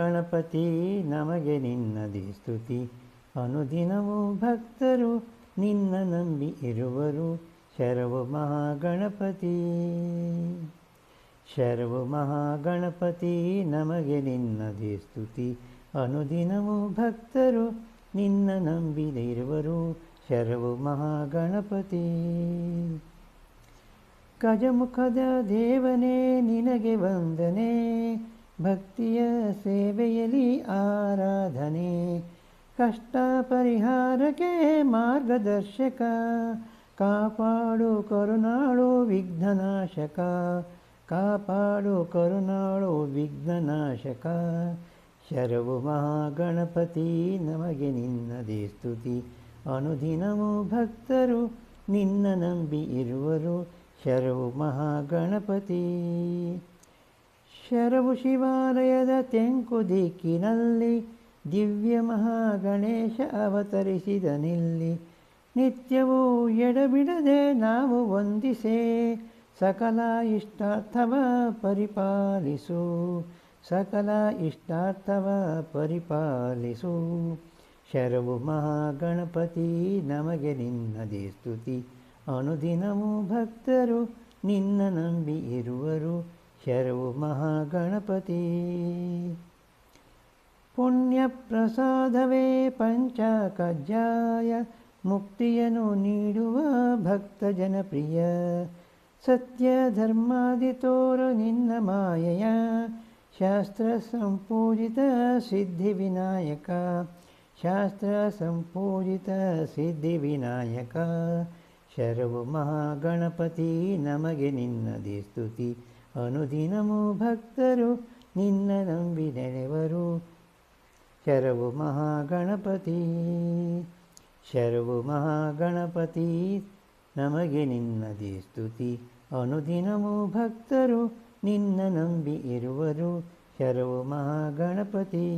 ಮಹಾಗಣಪತಿ ನಮಗೆ ನಿನ್ನದಿ ಸ್ತುತಿ. ಅನುದಿನವೂ ಭಕ್ತರು ನಿನ್ನ ನಂಬಿ ಇರುವರು. ಶರವು ಮಹಾಗಣಪತಿ. ಶರವು ಮಹಾಗಣಪತಿ ನಮಗೆ ನಿನ್ನದೇ ಸ್ತುತಿ. ಅನುದಿನವೂ ಭಕ್ತರು ನಿನ್ನ ನಂಬಿದಿರುವರು ಶರವು ಮಹಾಗಣಪತಿ. ಗಜಮುಖದ ದೇವನೇ, ನಿನಗೆ ವಂದನೆ. ಭಕ್ತಿಯ ಸೇವೆಯಲ್ಲಿ ಆರಾಧನೆ. ಕಷ್ಟ ಪರಿಹಾರಕ್ಕೆ ಮಾರ್ಗದರ್ಶಕ. ಕಾಪಾಡು ಕರುಣಾಳು ವಿಘ್ನನಾಶಕ. ಕಾಪಾಡು ಕರುಣಾಳು ವಿಘ್ನನಾಶಕ. ಶರವು ಮಹಾಗಣಪತಿ, ನಮಗೆ ನಿನ್ನದೇ ಸ್ತುತಿ. ಅನುದಿನವೂ ಭಕ್ತರು ನಿನ್ನ ನಂಬಿ ಇರುವರು. ಶರವು ಮಹಾಗಣಪತಿ. ಶರವು ಶಿವಾಲಯದ ತೆಂಕು ದಿಕ್ಕಿನಲ್ಲಿ ದಿವ್ಯ ಮಹಾಗಣೇಶ ಅವತರಿಸಿದನಿಲ್ಲಿ ನಿತ್ಯವೂ ಎಡಬಿಡದೆ ನಾವು ವಂದಿಸೆ ಸಕಲ ಇಷ್ಟಾರ್ಥವ ಪರಿಪಾಲಿಸು. ಸಕಲ ಇಷ್ಟಾರ್ಥವ ಪರಿಪಾಲಿಸು. ಶರವು ಮಹಾಗಣಪತಿ, ನಮಗೆ ನಿನ್ನದೇ ಸ್ತುತಿ. ಅನುದಿನವೂ ಭಕ್ತರು ನಿನ್ನ ನಂಬಿ ಇರುವರು. ಶರವು ಮಹಾಗಣಪತಿ ಪುಣ್ಯ ಪ್ರಸಾದವೇ ಪಂಚ ಕಜ್ಜಾಯ ಮುಕ್ತಿಯನ್ನು ನೀಡುವ ಭಕ್ತ ಜನಪ್ರಿಯ ಸತ್ಯ ಧರ್ಮಾದಿ ತೋರ ನಿನ್ನ ಮಾಯೆಯ ಶಾಸ್ತ್ರ ಸಂಪೂಜಿತ ಸಿದ್ಧಿ ವಿನಾಯಕ ಶಾಸ್ತ್ರ ಸಂಪೂಜಿತ ಸಿದ್ಧಿ ವಿನಾಯಕ ಶರವು ಮಹಾಗಣಪತಿ ನಮಗೆ ನಿನ್ನದೇ ಸ್ತುತಿ ಅನುದಿನವೂ ಭಕ್ತರು ನಿನ್ನ ನಂಬಿ ನೆನೆವರು ಶರವು ಮಹಾಗಣಪತಿ. ಶರವು ಮಹಾಗಣಪತಿ, ನಮಗೆ ನಿನ್ನದೇ ಸ್ತುತಿ. ಅನುದಿನವೂ ಭಕ್ತರು ನಿನ್ನ ನಂಬಿ ಇರುವರು. ಶರವು ಮಹಾಗಣಪತಿ.